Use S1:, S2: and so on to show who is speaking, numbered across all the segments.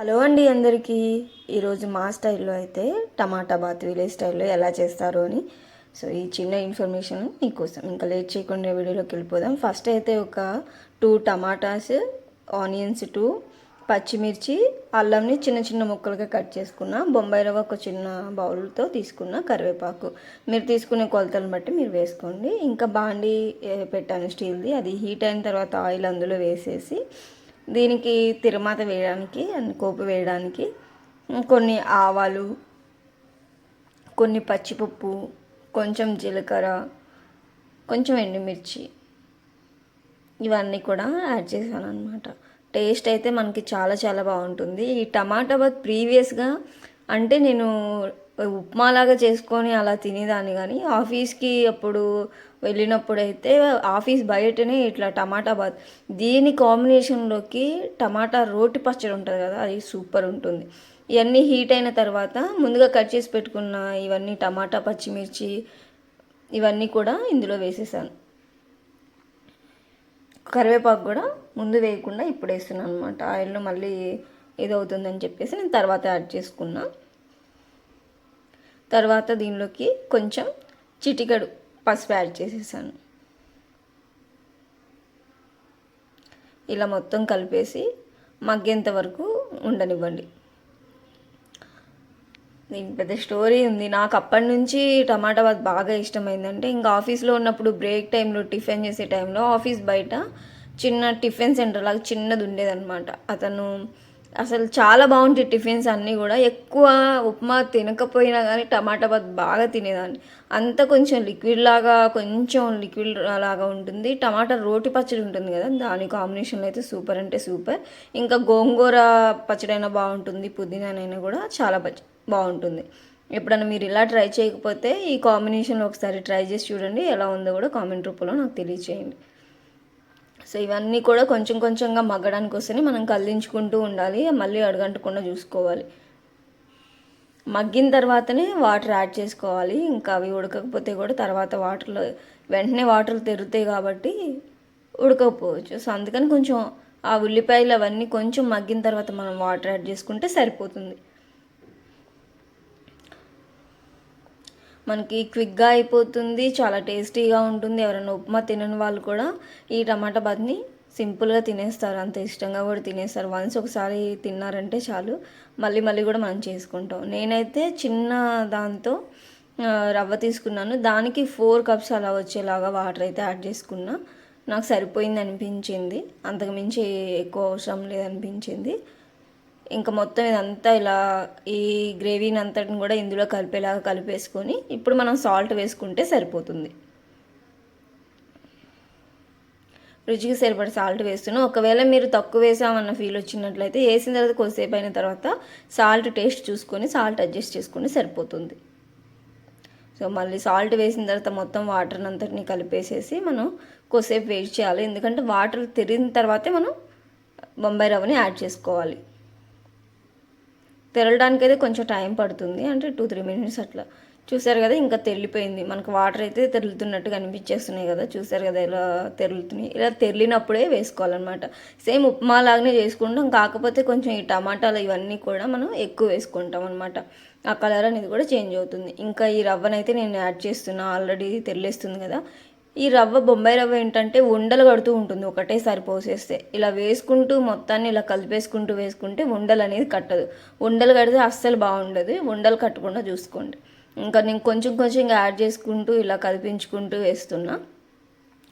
S1: Hello అండి అందరికీ. ఈరోజు మా స్టైల్లో అయితే టమాటా బాత్ విలేజ్ స్టైల్లో ఎలా చేస్తారు అని. సో ఈ చిన్న ఇన్ఫర్మేషన్ మీకోసం ఇంకా లేట్ చేయకుండా వీడియోలోకి వెళ్ళిపోదాం. ఫస్ట్ అయితే ఒక టూ టమాటాస్ ఆనియన్స్ టూ పచ్చిమిర్చి అల్లంని చిన్న చిన్న ముక్కలుగా కట్ చేసుకున్న బొంబాయి రవ్వ ఒక చిన్న బౌల్తో తీసుకున్న కరివేపాకు. మీరు తీసుకునే కొలతలను బట్టి మీరు వేసుకోండి. ఇంకా బాండీ పెట్టాను స్టీల్ది. అది హీట్ అయిన తర్వాత ఆయిల్ అందులో వేసేసి దీనికి తిరుమాత వేయడానికి అండ్ కోపు వేయడానికి కొన్ని ఆవాలు కొన్ని పచ్చిపప్పు కొంచెం జీలకర్ర కొంచెం ఎండుమిర్చి ఇవన్నీ కూడా యాడ్ చేశాను అనమాట టేస్ట్ అయితే మనకి చాలా చాలా బాగుంటుంది. ఈ టమాటా బాత్ ప్రీవియస్గా అంటే నేను ఉప్మాలాగా చేసుకొని అలా తినేదాన్ని కానీ ఆఫీస్కి అప్పుడు వెళ్ళినప్పుడు అయితే ఆఫీస్ బయటనే ఇట్లా టమాటా బాత్ దీని కాంబినేషన్లోకి టమాటా రోటి పచ్చడి ఉంటుంది కదా అది సూపర్ ఉంటుంది. ఇవన్నీ హీట్ అయిన తర్వాత ముందుగా కట్ చేసి పెట్టుకున్న ఇవన్నీ టమాటా పచ్చిమిర్చి ఇవన్నీ కూడా ఇందులో వేసేసాను. కరివేపాకు కూడా ముందు వేయకుండా ఇప్పుడు వేస్తున్నాను అనమాట ఆయిల్లో మళ్ళీ ఏదవుతుందని అవుతుందని చెప్పేసి నేను తర్వాత యాడ్ చేసుకున్నాను తర్వాత దీనిలోకి కొంచెం చిటికడు పసుపు యాడ్ చేసేసాను. ఇలా మొత్తం కలిపేసి మగ్గేంత వరకు ఉండనివ్వండి. దీని పెద్ద స్టోరీ ఉంది. నాకు అప్పటి నుంచి టమాటా బాత్ బాగా ఇష్టమైందంటే ఇంకా ఆఫీస్లో ఉన్నప్పుడు బ్రేక్ టైంలో టిఫిన్ చేసే టైంలో ఆఫీస్ బయట చిన్న టిఫిన్ సెంటర్ లాగా చిన్నది ఉండేదన్నమాట. అతను అసలు చాలా బాగుంటాయి టిఫిన్స్ అన్నీ కూడా. ఎక్కువ ఉప్మా తినకపోయినా కానీ టమాటా బాత్ బాగా తినేదాన్ని. అంత కొంచెం లిక్విడ్ లాగా కొంచెం లిక్విడ్ లాగా ఉంటుంది. టమాటా రోటి పచ్చడి ఉంటుంది కదా దాని కాంబినేషన్లో అయితే సూపర్ అంటే సూపర్. ఇంకా గోంగూర పచ్చడి అయినా బాగుంటుంది పుదీనానైనా కూడా చాలా పచ్చ బాగుంటుంది. ఎప్పుడైనా మీరు ఇలా ట్రై చేయకపోతే ఈ కాంబినేషన్లో ఒకసారి ట్రై చేసి చూడండి ఎలా ఉందో కూడా కామెంట్ రూపంలో నాకు తెలియచేయండి. సో ఇవన్నీ కూడా కొంచెం కొంచెంగా మగ్గడానికి వస్తేనే మనం కదిలించుకుంటూ ఉండాలి మళ్ళీ అడగంటకుండా చూసుకోవాలి. మగ్గిన తర్వాతనే వాటర్ యాడ్ చేసుకోవాలి. ఇంకా అవి ఉడకకపోతే కూడా తర్వాత వాటర్లో వెంటనే వాటర్ తెరుతాయి కాబట్టి ఉడకపోవచ్చు. సో అందుకని కొంచెం ఆ ఉల్లిపాయలు అవన్నీ కొంచెం మగ్గిన తర్వాత మనం వాటర్ యాడ్ చేసుకుంటే సరిపోతుంది. మనకి క్విక్గా అయిపోతుంది చాలా టేస్టీగా ఉంటుంది. ఎవరైనా ఉప్మా తినని వాళ్ళు కూడా ఈ టమాటా బాత్ని సింపుల్గా తినేస్తారు. అంత ఇష్టంగా కూడా తినేస్తారు. వన్స్ ఒకసారి తిన్నారంటే చాలు. మళ్ళీ మళ్ళీ కూడా మనం చేసుకుంటాం. నేనైతే చిన్న దాంతో రవ్వ తీసుకున్నాను. దానికి ఫోర్ కప్స్ అలా వచ్చేలాగా వాటర్ అయితే యాడ్ చేసుకున్నా. నాకు సరిపోయింది అనిపించింది. అంతకుమించి ఎక్కువ అవసరం లేదనిపించింది. ఇంకా మొత్తం ఇదంతా ఇలా ఈ గ్రేవీని అంతటిని కూడా ఇందులో కలిపేలాగా కలిపేసుకొని ఇప్పుడు మనం సాల్ట్ వేసుకుంటే సరిపోతుంది. రుచికి సరిపడే సాల్ట్ వేస్తున్నాను ఒకవేళ మీరు తక్కువ వేసామన్న ఫీల్ వచ్చినట్లయితే వేసిన తర్వాత కొద్దిసేపు అయిన తర్వాత సాల్ట్ టేస్ట్ చూసుకొని సాల్ట్ అడ్జస్ట్ చేసుకొని సరిపోతుంది. సో మళ్ళీ సాల్ట్ వేసిన తర్వాత మొత్తం వాటర్ అంతటిని కలిపేసేసి మనం కొద్దిసేపు వెయిట్ చేయాలి. ఎందుకంటే వాటర్ తిరిగిన తర్వాతే మనం బొంబాయి రవ్వని యాడ్ చేసుకోవాలి. తెరలడానికి అయితే కొంచెం టైం పడుతుంది. అంటే టూ త్రీ మినిట్స్ అట్లా. చూసారు కదా ఇంకా తెరిలిపోయింది. మనకు వాటర్ అయితే తెరులుతున్నట్టు కనిపించేస్తున్నాయి కదా. చూసారు కదా ఇలా తెరులుతున్నాయి. ఇలా తెరిలినప్పుడే వేసుకోవాలన్నమాట. సేమ్ ఉప్మా లాగానే చేసుకుంటాం. కాకపోతే కొంచెం ఈ టమాటాలు ఇవన్నీ కూడా మనం ఎక్కువ వేసుకుంటాం అనమాట ఆ కలర్ అనేది కూడా చేంజ్ అవుతుంది. ఇంకా ఈ రవ్వనైతే నేను యాడ్ చేస్తున్నా. ఆల్రెడీ తెరిలేస్తుంది కదా. ఈ రవ్వ బొంబాయి రవ్వ ఏంటంటే ఉండలు కడుతూ ఉంటుంది. ఒకటేసారి పోసేస్తే ఇలా వేసుకుంటూ మొత్తాన్ని ఇలా కలిపేసుకుంటూ వేసుకుంటే ఉండలు అనేది కట్టదు. ఉండలు కడితే అస్సలు బాగుండదు. ఉండలు కట్టకుండా చూసుకోండి. ఇంకా నేను కొంచెం కొంచెం యాడ్ చేసుకుంటూ ఇలా కదిపించుకుంటూ వేస్తున్నా.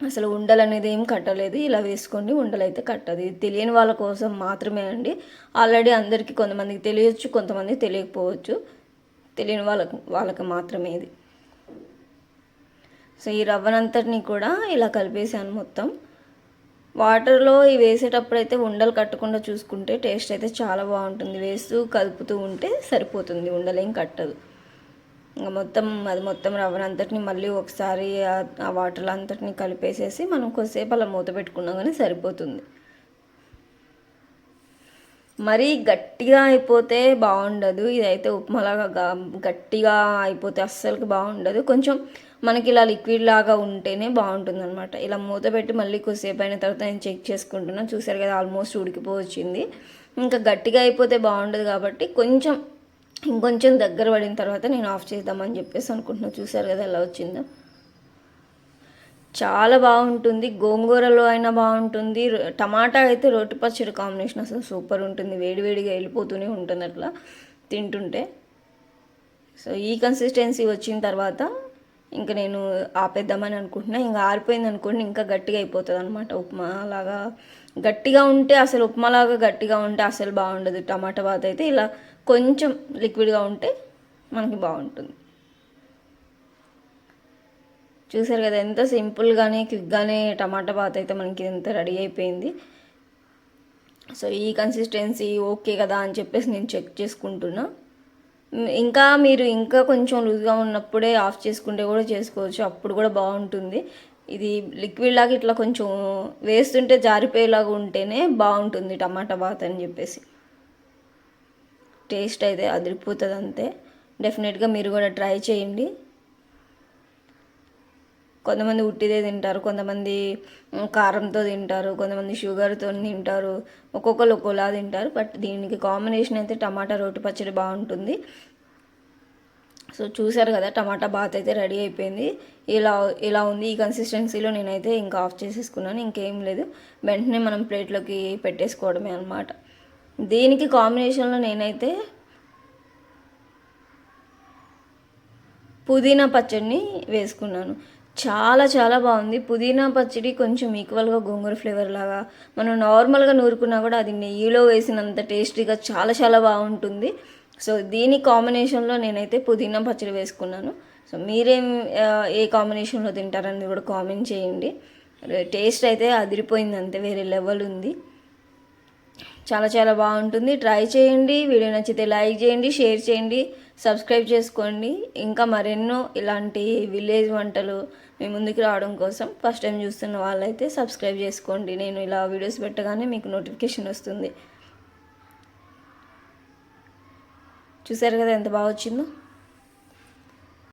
S1: అసలు ఉండలు అనేది ఏం కట్టలేదు. ఇలా వేసుకోండి ఉండలు అయితే కట్టదు. ఇది తెలియని వాళ్ళ కోసం మాత్రమే అండి. ఆల్రెడీ అందరికీ కొంతమందికి తెలియచ్చు కొంతమందికి తెలియకపోవచ్చు. తెలియని వాళ్ళకు వాళ్ళకి మాత్రమే ఇది. సో ఈ రవ్వనంతటిని కూడా ఇలా కలిపేసాను మొత్తం. వాటర్లో ఇవి వేసేటప్పుడు అయితే ఉండలు కట్టకుండా చూసుకుంటే టేస్ట్ అయితే చాలా బాగుంటుంది. వేస్తూ కలుపుతూ ఉంటే సరిపోతుంది. ఉండలేం కట్టదు. ఇంకా మొత్తం అది మొత్తం రవ్వనంతటిని మళ్ళీ ఒకసారి ఆ- వాటర్లో వాటర్ అంతటిని కలిపేసేసి మనం కొద్దిసేపు అలా మూత పెట్టుకున్నా కానీ సరిపోతుంది. మరీ గట్టిగా అయిపోతే బాగుండదు. ఇదైతే ఉప్మాలాగా గట్టిగా అయిపోతే అస్సలకి బాగుండదు. కొంచెం మనకి ఇలా లిక్విడ్ లాగా ఉంటేనే బాగుంటుంది అనమాట ఇలా మూత పెట్టి మళ్ళీ కొద్దిసేపు అయిన తర్వాత నేను చెక్ చేసుకుంటున్నాను చూసారు కదా ఆల్మోస్ట్ ఉడికిపోవచ్చింది. ఇంకా గట్టిగా అయిపోతే బాగుండదు కాబట్టి కొంచెం ఇంకొంచెం దగ్గర పడిన తర్వాత నేను ఆఫ్ చేద్దామని చెప్పేసి అనుకుంటున్నాను చూసారు కదా ఎలా వచ్చిందో. చాలా బాగుంటుంది. గోంగూరలో అయినా బాగుంటుంది. టమాటా అయితే రొట్టె పచ్చడి కాంబినేషన్ అసలు సూపర్ ఉంటుంది. వేడివేడిగా వెళ్ళిపోతూనే ఉంటుంది అట్లా తింటుంటే. సో ఈ కన్సిస్టెన్సీ వచ్చిన తర్వాత ఇంకా నేను ఆపేద్దామని అనుకుంటున్నా. ఇంకా ఆరిపోయింది అనుకోండి ఇంకా గట్టిగా అయిపోతుంది అనమాట ఉప్మా లాగా గట్టిగా ఉంటే అసలు ఉప్మా లాగా గట్టిగా ఉంటే అసలు బాగుండదు. టమాటా బాత్ అయితే ఇలా కొంచెం లిక్విడ్గా ఉంటే మనకి బాగుంటుంది. చూసారు కదా ఎంత సింపుల్గానే క్విక్గానే టమాటా బాత్ అయితే మనకి ఎంత రెడీ అయిపోయింది. సో ఈ కన్సిస్టెన్సీ ఓకే కదా అని చెప్పేసి నేను చెక్ చేసుకుంటున్నా. ఇంకా మీరు ఇంకా కొంచెం లూజ్గా ఉన్నప్పుడే ఆఫ్ చేసుకుంటే కూడా చేసుకోవచ్చు అప్పుడు కూడా బాగుంటుంది. ఇది లిక్విడ్ లాగా ఇట్లా కొంచెం వేస్తుంటే జారిపోయేలాగా ఉంటేనే బాగుంటుంది టమాటా బాత్ అని చెప్పేసి. టేస్ట్ అయితే అదిరిపోతుంది అంతే డెఫినెట్గా మీరు కూడా ట్రై చేయండి. కొంతమంది ఉట్టిదే తింటారు కొంతమంది కారంతో తింటారు కొంతమంది షుగర్తో తింటారు ఒక్కొక్కరు ఒక్కోలా తింటారు బట్ దీనికి కాంబినేషన్ అయితే టమాటా రోటి పచ్చడి బాగుంటుంది. సో చూసారు కదా టమాటా బాత్ అయితే రెడీ అయిపోయింది. ఇలా ఇలా ఉంది ఈ కన్సిస్టెన్సీలో నేనైతే ఇంకా ఆఫ్ చేసేసుకున్నాను ఇంకేం లేదు. వెంటనే మనం ప్లేట్లోకి పెట్టేసుకోవడమే అనమాట దీనికి కాంబినేషన్లో నేనైతే పుదీనా పచ్చడిని వేసుకున్నాను. చాలా చాలా బాగుంది. పుదీనా పచ్చడి కొంచెం ఈక్వల్గా గోంగూర ఫ్లేవర్ లాగా. మనం నార్మల్గా నూరుకున్నా కూడా అది నెయ్యిలో వేసినంత టేస్టీగా చాలా చాలా బాగుంటుంది. సో దీని కాంబినేషన్లో నేనైతే పుదీనా పచ్చడి వేసుకున్నాను. సో మీరేం ఏ కాంబినేషన్లో తింటారని కూడా కామెంట్ చేయండి. టేస్ట్ అయితే అదిరిపోయింది అంతే వేరే లెవెల్ ఉంది. చాలా చాలా బాగుంటుంది. ట్రై చేయండి. వీడియో నచ్చితే లైక్ చేయండి షేర్ చేయండి సబ్స్క్రైబ్ చేసుకోండి. ఇంకా మరెన్నో ఇలాంటి విలేజ్ వంటలు మీ ముందుకు రావడం కోసం ఫస్ట్ టైం చూస్తున్న వాళ్ళైతే సబ్స్క్రైబ్ చేసుకోండి. నేను ఇలా వీడియోస్ పెట్టగానే మీకు నోటిఫికేషన్ వస్తుంది. చూసారు కదా ఎంత బాగా వచ్చిందో?